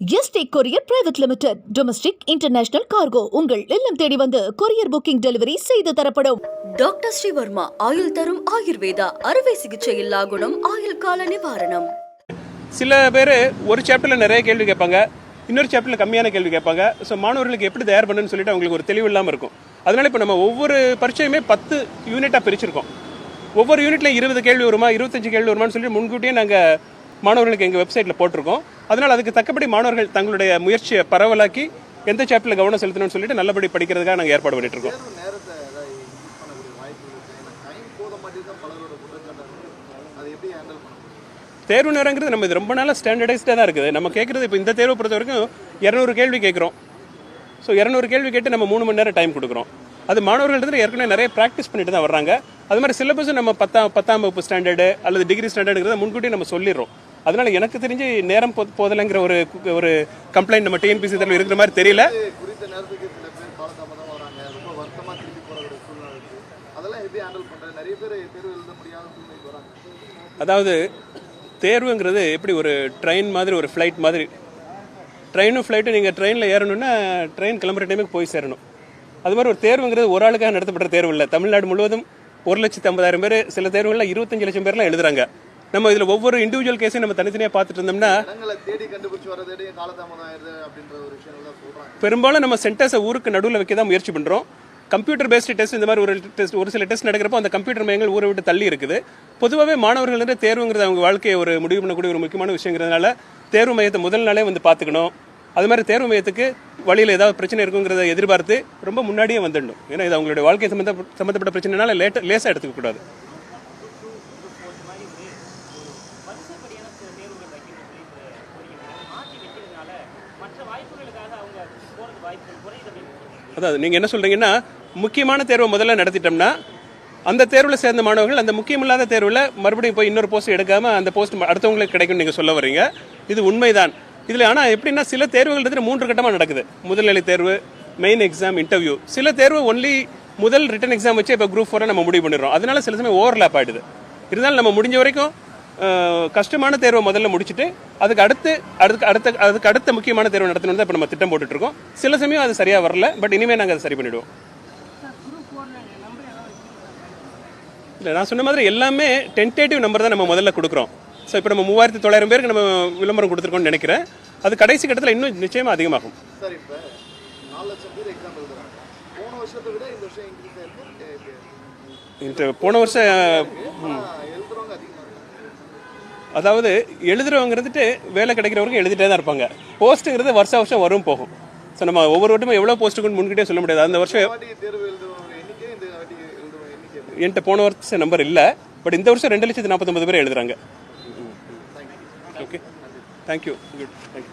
ST courier private limited. Domestic international cargo உங்கள் இல்லம் தேடி வந்து கொரியர் புக்கிங் டெலிவரி செய்து தரப்படும். டாக்டர் ஸ்ரீவர்மா ஆயுள் தரும் ஆயுர்வேதா அறுவை சிகிச்சை இல்லா குணம் ஆயுள் கால நிவாரணம். சில பேர் ஒரு சாப்டரில் நிறைய கேள்வி கேட்பாங்க இன்னொரு சாப்டரில் கம்மியான கேள்வி கேட்பாங்க. ஸோ மாணவர்களுக்கு எப்படி தயார் பண்ணுன்னு சொல்லிட்டு அவங்களுக்கு ஒரு தெளிவு இல்லாமல் இருக்கும். அதனால இப்போ நம்ம ஒவ்வொரு பரீட்சையுமே பத்து யூனிட்டாக பிரிச்சிருக்கோம். ஒவ்வொரு யூனிட்ல இருபது கேள்வி வருமா இருபத்தஞ்சு கேள்வி வருமான்னு சொல்லி முன்கூட்டியே நாங்கள் மாணவர்களுக்கு எங்கள் வெப்சைட்டில் போட்டிருக்கோம். அதனால் அதுக்கு தக்கபடி மாணவர்கள் தங்களுடைய முயற்சியை பரவலாக்கி எந்த சாப்டரில் கவனம் செலுத்தணும்னு சொல்லிட்டு நல்லபடி படிக்கிறதுக்காக நாங்கள் ஏற்பாடு பண்ணிட்டு இருக்கோம். தேர்வு நேரங்கிறது நம்ம இது ரொம்ப நாளாக ஸ்டாண்டர்டைஸ்டாக தான் இருக்குது. நம்ம கேட்குறது இப்போ இந்த தேர்வை பொறுத்த வரைக்கும் இரநூறு கேள்வி கேட்குறோம் ஸோ இரநூறு கேள்வி கேட்டு நம்ம மூணு மணி நேரம் டைம் கொடுக்குறோம். அது மாணவர்கள் ஏற்கனவே நிறைய ப்ராக்டிஸ் பண்ணிட்டு தான் வர்றாங்க. அது மாதிரி சிலபஸும் நம்ம பத்தாம் பத்தாம் வகுப்பு ஸ்டாண்டர்டு அல்லது டிகிரி ஸ்டாண்டர்டுங்கிறத முன்கூட்டி நம்ம சொல்லிடுறோம். அதனால எனக்கு தெரிஞ்சு நேரம் போதலைங்கிற ஒரு ஒரு கம்ப்ளைண்ட் நம்ம டிஎன்பிசி தேர்வில் இருக்கிற மாதிரி தெரியல. அதாவது தேர்வுங்கிறது எப்படி ஒரு ட்ரெயின் மாதிரி ஒரு ஃப்ளைட் மாதிரி? ட்ரெயினும் ஃப்ளைட்டும் நீங்கள் ட்ரெயினில் ஏறணும்னா ட்ரெயின் கிளம்புற டைமுக்கு போய் சேரணும். அது மாதிரி ஒரு தேர்வுங்கிறது ஒரு ஆளுக்காக நடத்தப்படுற தேர்வு இல்லை. தமிழ்நாடு முழுவதும் ஒரு லட்சத்து ஐம்பதாயிரம் பேர் சில தேர்வுகளில் இருபத்தஞ்சு லட்சம் பேர்லாம் எழுதுறாங்க. நம்ம இதில் ஒவ்வொரு இண்டிவிஜுவல் கேஸையும் நம்ம தனித்தனியாக பார்த்துட்டு இருந்தோம்னா பெரும்பாலும் நம்ம சென்டர்ஸை ஊருக்கு நடுவில் வைக்க தான் முயற்சி பண்ணுறோம் கம்ப்யூட்டர் பேஸ்டு டெஸ்ட் இந்த மாதிரி ஒரு டெஸ்ட் ஒரு சில டெஸ்ட் நடக்கிறப்போ அந்த கம்ப்யூட்டர் மையங்கள் ஊரை விட்டு தள்ளி இருக்குது. பொதுவாகவே மாணவர்கள் வந்து தேர்வுங்கிறது அவங்க வாழ்க்கையை ஒரு முடிவு பண்ணக்கூடிய ஒரு முக்கியமான விஷயங்கிறதுனால தேர்வு மையத்தை முதல் நாளே வந்து பார்த்துக்கணும். அது மாதிரி தேர்வு மையத்துக்கு வழியில் ஏதாவது பிரச்சனை இருக்குங்கிறத எதிர்பார்த்து ரொம்ப முன்னாடியே வந்துடணும். ஏன்னா இது அவங்களுடைய வாழ்க்கை சம்மந்த சம்மந்தப்பட்ட பிரச்சனைனால லேட்ட லேசாக எடுத்துக்க அதாவது நீங்கள் என்ன சொல்கிறீங்கன்னா முக்கியமான தேர்வை முதல்ல நடத்திட்டோம்னா அந்த தேர்வில் சேர்ந்த மாணவர்கள் அந்த முக்கியமில்லாத தேர்வில் மறுபடியும் போய் இன்னொரு போஸ்ட் எடுக்காமல் அந்த போஸ்ட் அடுத்தவங்களுக்கு கிடைக்கும்னு நீங்கள் சொல்ல வர்றீங்க இது உண்மைதான். இதில் ஆனால் எப்படின்னா சில தேர்வுகள் மூன்று கட்டமாக நடக்குது. முதல்நிலை தேர்வு மெயின் எக்ஸாம் இன்டர்வியூ சில தேர்வு ஒன்லி முதல் ரிட்டன் எக்ஸாம் வச்சு இப்போ குரூப் ஃபோரை நம்ம முடிவு பண்ணிடுறோம். அதனால சில சமயம் ஓவர்லேப் ஆயிடுது. இருந்தாலும் நம்ம முடிஞ்ச வரைக்கும் கஷ்டமான தேர்வை முதல்ல முடிச்சுட்டு அதுக்கு அடுத்து அதுக்கு அடுத்த அதுக்கு அடுத்த முக்கியமான தேர்வு நடத்தணும் தான் இப்போ நம்ம திட்டம் போட்டுட்டு இருக்கோம் சில சமயம் அது சரியாக வரல பட் இனிமேல் நாங்கள் அதை சரி பண்ணிடுவோம். இல்லை நான் சொன்ன மாதிரி எல்லாமே டென்டேட்டிவ் நம்பர் தான் நம்ம முதல்ல கொடுக்குறோம். ஸோ இப்போ நம்ம மூவாயிரத்தி தொள்ளாயிரம் பேருக்கு நம்ம விளம்பரம் கொடுத்துருக்கோம்னு நினைக்கிறேன். அது கடைசி கட்டத்தில் இன்னும் நிச்சயமாக அதிகமாகும். போன வருஷம் அதாவது எழுதுறவங்கிறதுட்டு வேலை கிடைக்கிறவங்க எழுதிட்டே தான் இருப்பாங்க. போஸ்ட்டுங்கிறது வருஷ வருஷம் வரும் போகும். ஸோ நம்ம ஒவ்வொரு வட்டமும் எவ்வளோ போஸ்ட்டுக்குன்னு முன்கிட்டே சொல்ல முடியாது. அந்த வருஷம் எழுதுறவங்க எழுதுறவங்க? என்கிட்ட போன வருஷம் நம்பர் இல்லை. பட் இந்த வருஷம் ரெண்டு லட்சத்து நாற்பத்தொம்பது பேர் எழுதுறாங்க. Okay thank you good thank you